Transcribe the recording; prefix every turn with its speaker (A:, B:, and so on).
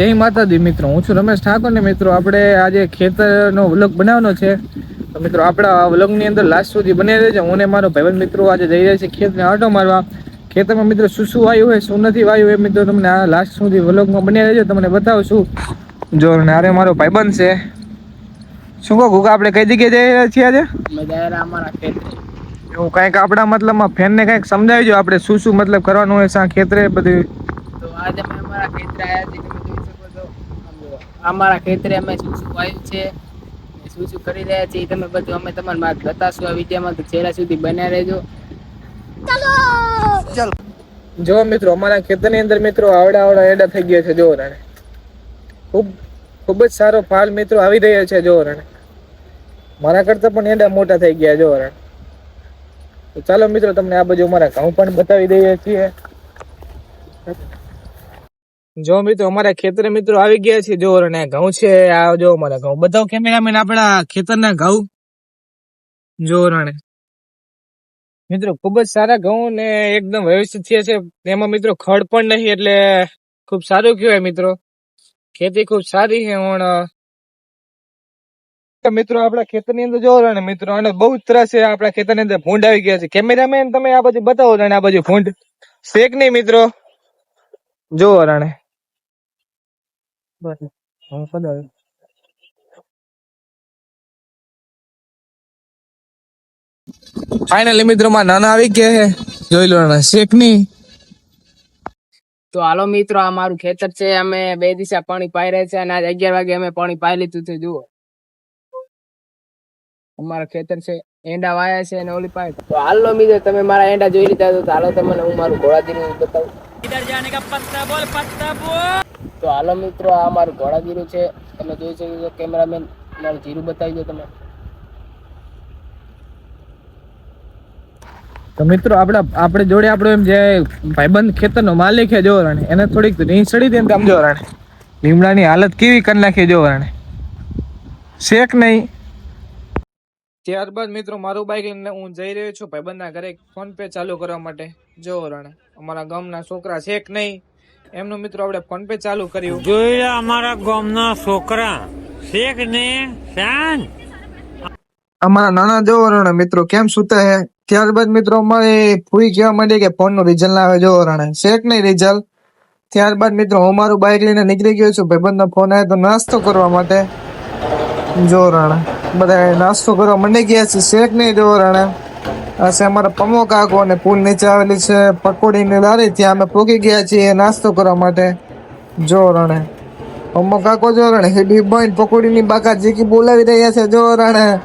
A: જય માતાજી મિત્રો હું છું રમેશ ઠાકોર ને મિત્રો આપણે આજે ખેતરનો વ્લોગ બનાવવાનો છે. તો મિત્રો આપણા વ્લોગની અંદર લાસ્ટ સુધી બની રહેજો. હું ને મારો ભાઈબંધ મિત્રો આજે જઈ રહ્યા છે ખેતને આટો મારવા. ખેતરમાં મિત્રો શું શું વાયુ હોય શું નથી વાયું એ મિત્રો તમને આ લાસ્ટ સુધી વ્લોગમાં બની રહેજો. તમને બતાવશું. જો ને અરે મારો ભાઈબંધ છે. શું કહો ગુગા આપણે કઈ જગ્યાએ જઈ રહ્યા છીએ આજે? એવું કંઈક આપણા મતલબમાં ફેનને કંઈક સમજાવજો. આપણે શું શું મતલબ કરવાનું હોય સા ખેતરે બધું?
B: તો આજે અમે અમારા ખેતરે આવ્યા છીએ તમે જોઈ શકો છો આમ જુઓ. અમારા ખેતરે અમે શું શું વાવ્યું છે શું શું કરી રહ્યા છીએ તમે બધું અમે તમારી માર્ગ બતાશું આ વિડીયોમાં. તો છેલ્લા સુધી બન્યા રહેજો.
A: જો મિત્રો અમારા ખેતરની અંદર મિત્રો આવડા આવડા એડા થઈ ગયા છે જો રાણે. ખૂબ ખૂબ જ સારો ફાલ મિત્રો આવી રહ્યો છે જો રાણે. મારા કરતા પણ એડા મોટા થઈ ગયા જો રાણે. તો ચાલો મિત્રો તમને આ બાજુ અમારા ઘઉં પણ બતાવી દઈએ છીએ. જો મિત્રો, અમારા ખેતરે મિત્રો આવી ગયા છે, જો રાણે ઘઉં છે, આ જો અમારા ઘઉં. કેમેરા કેમેરામેન આપણા ખેતરના ઘઉં? જો રાણે મિત્રો, ખૂબ જ સારા ઘઉં ને એકદમ વ્યવસ્થિત થયા છે. એમાં મિત્રો ખડ પણ નહીં, એટલે ખૂબ સારું કહેવાય મિત્રો. ખેતી ખૂબ સારી છે, પણ મિત્રો, આપણા ખેતરની અંદર જોવો ને મિત્રો, અને બહુ જ ત્રાસ છે, આપણા ખેતરની અંદર ભૂંડ આવી ગયા છે. કેમેરામેન, તમે આ બાજુ બતાવો રાણે આ બાજુ ભૂંડ શેક નહીં, મિત્રો? જોવો રાણે બસ હવે પધારો. ફાઇનલી મિત્રો માં નાના આવી ગયા જોઈ લો શેક નહીં
B: તો હાલો મિત્રો આ મારું ખેતર છે. અમે બે દિશા પાણી પાઈ રહ્યા છે અને આજ અગિયાર વાગે અમે પાણી પાઈ લીધું છે જુઓ. અમારા ખેતર છે એંડા વાયા છે અને ઓલી પાય તો હાલો મિત્રો તમે મારા એંડા જોઈ લીધા તો હાલો તમને હું મારું ઘોડાગીરું બતાવું. તો હાલો મિત્રો આ મારું ઘોડાગીરું છે. તમે જોઈ શકો છો કેમેરામેન. મારું જીરું બતાવી દો તમે.
A: તો મિત્રો આપણે આપણે જોડે આપણો એમ જે ભાઈબંધ ખેતરનો માલિક છે જો રાણે. એને થોડીક ચડી દે આમ જો રાણે. લીમડાની હાલત કેવી કરી નાખી જો રાણે. શેક નહીં. ત્યારબાદ મિત્રો મારું બાઈક લઈને હું જઈ રહ્યો છું ભાઈબંધના ઘરે ફોન પે ચાલુ કરવા માટે. જો રાણે. અમારા ગામના છોકરા શેક નહીં એમનું મિત્રો આપણે ફોન પે ચાલુ કર્યું.
C: જોઈ અમારા ગામના છોકરા શેખ ને શાન
A: અમારા નાના જોવરણ રાણે મિત્રો કેમ સુતા હે? ત્યારબાદ મિત્રો અમારે ફૂઈ કહેવા માંડી કે ફોનનું રિઝલ્ટ ના આવે જો રાણે શેક નહીં રિઝલ્ટ ત્યારબાદ મિત્રો હું મારું બાઇક લઈને નીકળી ગયો છું. ભાઈબંધનો ફોન આવ્યો તો નાસ્તો કરવા માટે. જો રાણા બધા નાસ્તો કરવા મંડી ગયા છે. શેક નહીં જો છે અમારા પમો કાકો અને પુલ નીચે આવેલી છે. પકોડીની લારી ત્યાં અમે પૂકી ગયા છીએ નાસ્તો કરવા માટે. જો રણે. પમો કાકો જો રાણે. હિડી બોઈન પકોડીની બાકા જીકી બોલાવી રહ્યા છે. જો રાણે.